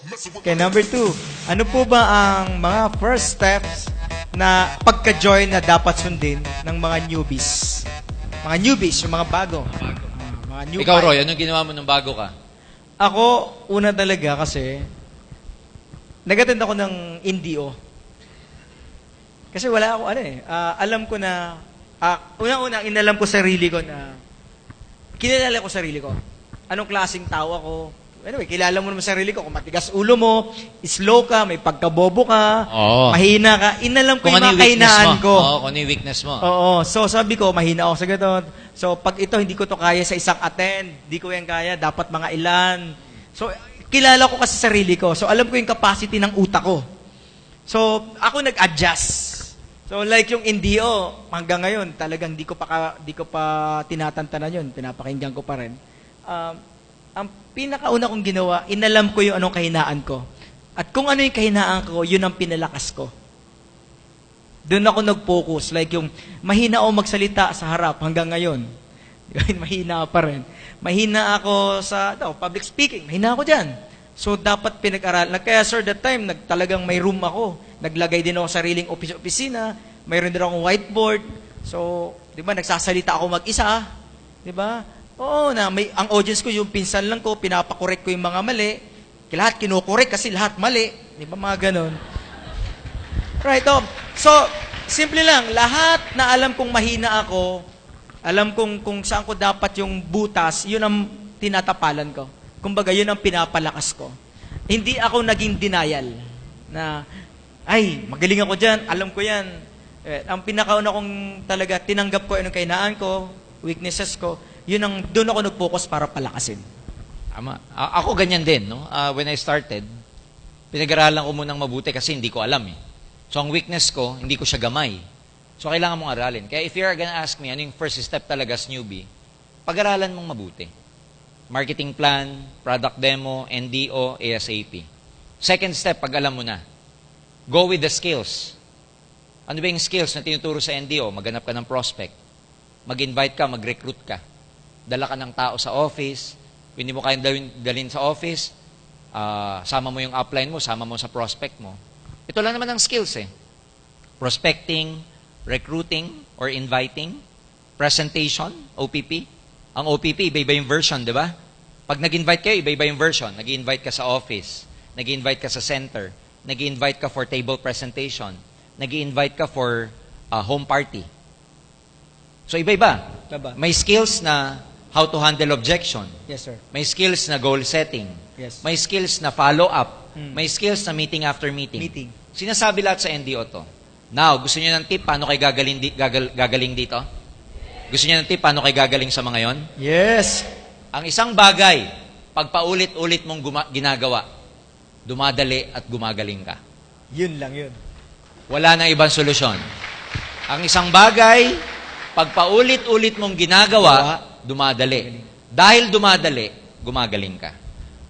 Okay, number two. Ano po ba ang mga first steps na pagka-join na dapat sundin ng mga newbies? Mga newbies, yung mga bago. Mga new Ikaw. Roy, anong ginawa mo nung bago ka? Ako, una talaga kasi, nag-attend ako ng NDO. Kasi wala ako, ano eh, ah, alam ko na, ah, una-una, inalam ko sarili ko na, kinalala ko sarili ko. Anong klaseng tao ako. Anyway, kilala mo naman sarili ko. Kung matigas ulo mo, slow ka, may pagkabobo ka, Oo. mahina ka. Inalam ko Kung yung ano mga yung weakness kahinaan mo. ko. Oo, kung ano yung weakness mo. Oo. So, sabi ko, mahina ako sa ganun. So, pag ito, hindi ko to kaya sa isang attend. Hindi ko yan kaya. Dapat mga ilan. So, kilala ko kasi sarili ko. So, alam ko yung capacity ng utak ko. So, ako nag-adjust. So, like yung NDO, hanggang ngayon, talagang di ko pa, ka- di ko pa tinatantanan yun. Pinapakinggan ko pa rin. Um, ang pinakauna kong ginawa, inalam ko yung anong kahinaan ko. At kung ano yung kahinaan ko, yun ang pinalakas ko. Doon ako nag-focus. Like yung, mahina ako magsalita sa harap hanggang ngayon. mahina pa rin. Mahina ako sa no, public speaking. Mahina ako dyan. So, dapat pinag-aral. Kaya, sir, that time, nag, talagang may room ako. Naglagay din ako sa sariling office opisina. Mayroon din akong whiteboard. So, di ba, nagsasalita ako mag-isa. Di ba? Oo, na may, ang audience ko, yung pinsan lang ko, pinapakorek ko yung mga mali. Lahat kinukorek kasi lahat mali. Di ba, mga ganon. Right, oh. So, simple lang, lahat na alam kong mahina ako, alam kong kung saan ko dapat yung butas, yun ang tinatapalan ko. Kumbaga, yun ang pinapalakas ko. Hindi ako naging denial na, ay, magaling ako dyan, alam ko yan. Eh, ang pinakauna kong talaga tinanggap ko anong kainaan ko, weaknesses ko, yun ang doon ako nag-focus para palakasin. Tama. A- ako ganyan din, no? Ah, when I started, pinag-aralan ko munang mabuti kasi hindi ko alam eh. So, ang weakness ko, hindi ko siya gamay. So, kailangan mong aralin. Kaya if you're gonna ask me, ano yung first step talaga as newbie, pag-aralan mong mabuti. Marketing plan, product demo, NDO, ASAP. Second step, pag alam mo na, go with the skills. Ano ba yung skills na tinuturo sa NDO? Maghanap ka ng prospect. Mag-invite ka, mag-recruit ka. Dala ka ng tao sa office. Hindi mo kayang dalhin, dalhin sa office, ah, sama mo yung upline mo, sama mo sa prospect mo. Ito lang naman ang skills eh. Prospecting, recruiting, or inviting, presentation, OPP. Ang OPP, iba-iba yung version, di ba? Pag nag-invite kayo, iba-iba yung version. Nag-invite ka sa office, nag-invite ka sa center, nag-invite ka for table presentation, nag-invite ka for ah, home party. So iba-iba. May skills na how to handle objection. Yes, sir. May skills na goal setting. Yes. May skills na follow-up. Mm. May skills na meeting after meeting. Meeting. Sinasabi lahat sa NDO to. Now, gusto niyo ng tip paano kayo gagaling, di, gagal, gagaling dito? Gusto niyo ng tip paano kayo gagaling sa mga yon? Yes. Ang isang bagay, pag paulit-ulit mong guma- ginagawa, dumadali at gumagaling ka. Yun lang yun. Wala nang ibang solusyon. Ang isang bagay, pag paulit-ulit mong ginagawa, dumadali. Dahil dumadali, gumagaling ka.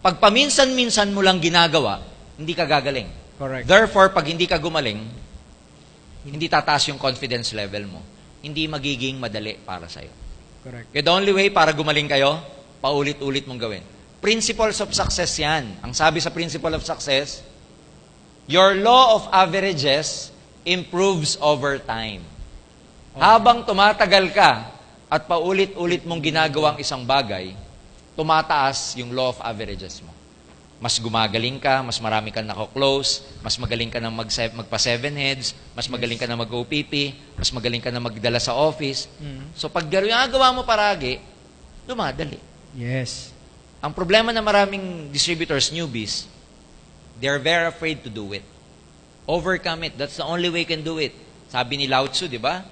Pag paminsan-minsan mo lang ginagawa, hindi ka gagaling. Correct. Therefore, pag hindi ka gumaling, hindi tataas yung confidence level mo. Hindi magiging madali para sa'yo. Correct. Kaya the only way para gumaling kayo, paulit-ulit mong gawin. Principles of success yan. Ang sabi sa principle of success, your law of averages improves over time. Habang tumatagal ka at paulit-ulit mong ginagawa ang isang bagay, tumataas yung law of averages mo. Mas gumagaling ka, mas marami kang nako-close, mas magaling ka na mag magpa seven heads, mas magaling ka na mag-OPP, mas magaling ka na magdala sa office. Mm. So pag ginagawa mo paragi, dumadali. Yes. Ang problema ng maraming distributors, newbies, they're very afraid to do it. Overcome it. That's the only way you can do it. Sabi ni Lao Tzu, di ba?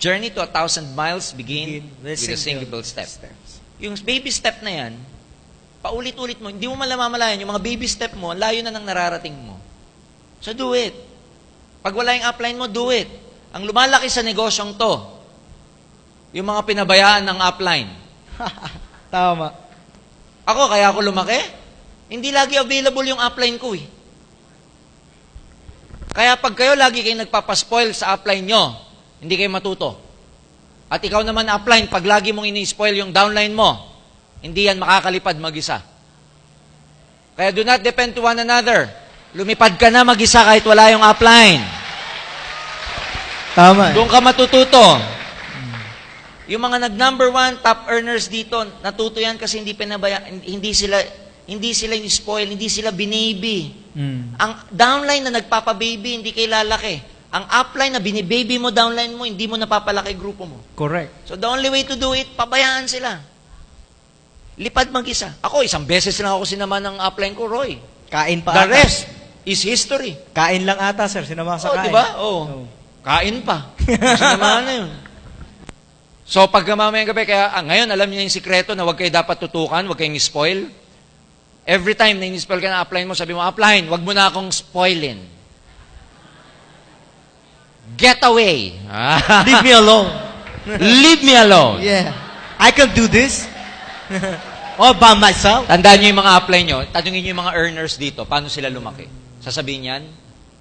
Journey to a thousand miles begin, with, a single step. Steps. Yung baby step na yan, paulit-ulit mo, hindi mo malamamalayan, yung mga baby step mo, layo na ng nararating mo. So do it. Pag wala yung upline mo, do it. Ang lumalaki sa negosyong to, yung mga pinabayaan ng upline. Tama. Ako, kaya ako lumaki, hindi lagi available yung upline ko eh. Kaya pag kayo lagi kayo nagpapaspoil sa upline nyo, hindi kayo matuto. At ikaw naman upline, pag lagi mong ini-spoil yung downline mo, hindi yan makakalipad mag-isa. Kaya do not depend to one another. Lumipad ka na mag-isa kahit wala yung upline. Tama. Doon ka matututo. Yung mga nag-number one top earners dito, natuto yan kasi hindi pinabaya, hindi sila, hindi sila spoil, hindi sila binaby. Mm. Ang downline na nagpapa-baby, hindi kay lalaki. Ang upline na binibaby mo, downline mo, hindi mo napapalaki grupo mo. Correct. So the only way to do it, pabayaan sila. Lipad mag-isa. Ako, isang beses lang ako sinama ng upline ko, Roy. Kain pa The ata. rest is history. Kain lang ata, sir. Sinama sa Oh, kain. di ba? Oo. Oh. Kain pa. Sinamahan na yun. So, pag mamayang gabi, kaya ah, ngayon, alam niyo yung sikreto na huwag kayo dapat tutukan, huwag kayong spoil. Every time na in-spoil ka na upline mo, sabi mo, upline, huwag mo na akong spoilin. Get away. Leave me alone. Leave me alone. Yeah. I can do this. All by myself. Tandaan niyo yung mga upline nyo, tanungin niyo yung mga earners dito, paano sila lumaki. Sasabihin yan,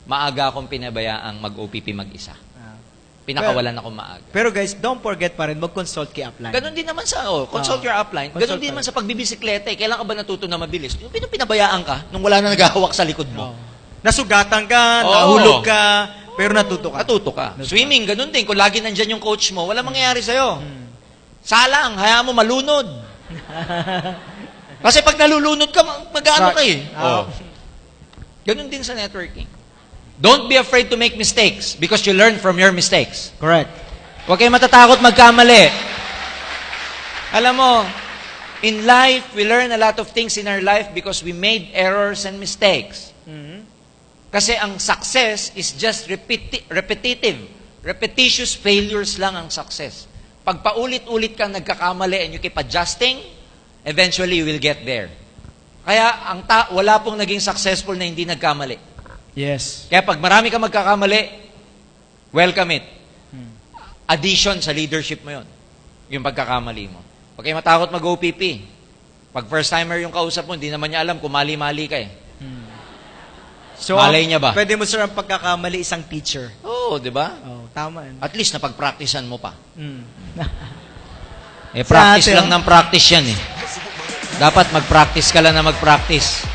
maaga akong pinabayaang mag-OPP mag-isa. Pinakawalan akong maaga. Pero guys, don't forget pa rin, mag-consult kay upline. Ganon din naman sa, oh, consult Oo. your upline. Ganon Consult din pa naman rin. sa pagbibisikleta. Eh. Kailan ka ba natuto na mabilis? Yung pinu- pinabayaan ka, nung wala na naghahawak sa likod mo. Oh. Nasugatan ka, nahulog ka, pero natuto ka. Natuto ka. Swimming, ganun din. Kung lagi nandyan yung coach mo, wala mangyayari sa'yo. Salang, hayaan mo malunod. Kasi pag nalulunod ka, mag- mag-ano ka eh. Oo. Ganun din sa networking. Don't be afraid to make mistakes because you learn from your mistakes. Correct. Huwag kayong matatakot magkamali. Alam mo, in life, we learn a lot of things in our life because we made errors and mistakes. Mhm. Kasi ang success is just repeti- repetitive. Repetitious failures lang ang success. Pag paulit-ulit kang nagkakamali and you keep adjusting, eventually you will get there. Kaya ang ta- wala pong naging successful na hindi nagkamali. Yes. Kaya pag marami kang magkakamali, welcome it. Addition sa leadership mo yon. Yung pagkakamali mo. Huwag kayo matakot mag-OPP. Pag first timer yung kausap mo, hindi naman niya alam kung mali-mali ka eh. So, Malay niya ba? Pwede mo sir ang pagkakamali isang teacher. Oo, di ba? Oh, tama. At least napag-practicean mo pa. Mm. Eh, Sa practice atin, lang ng practice yan eh. Dapat mag-practice ka lang na mag-practice.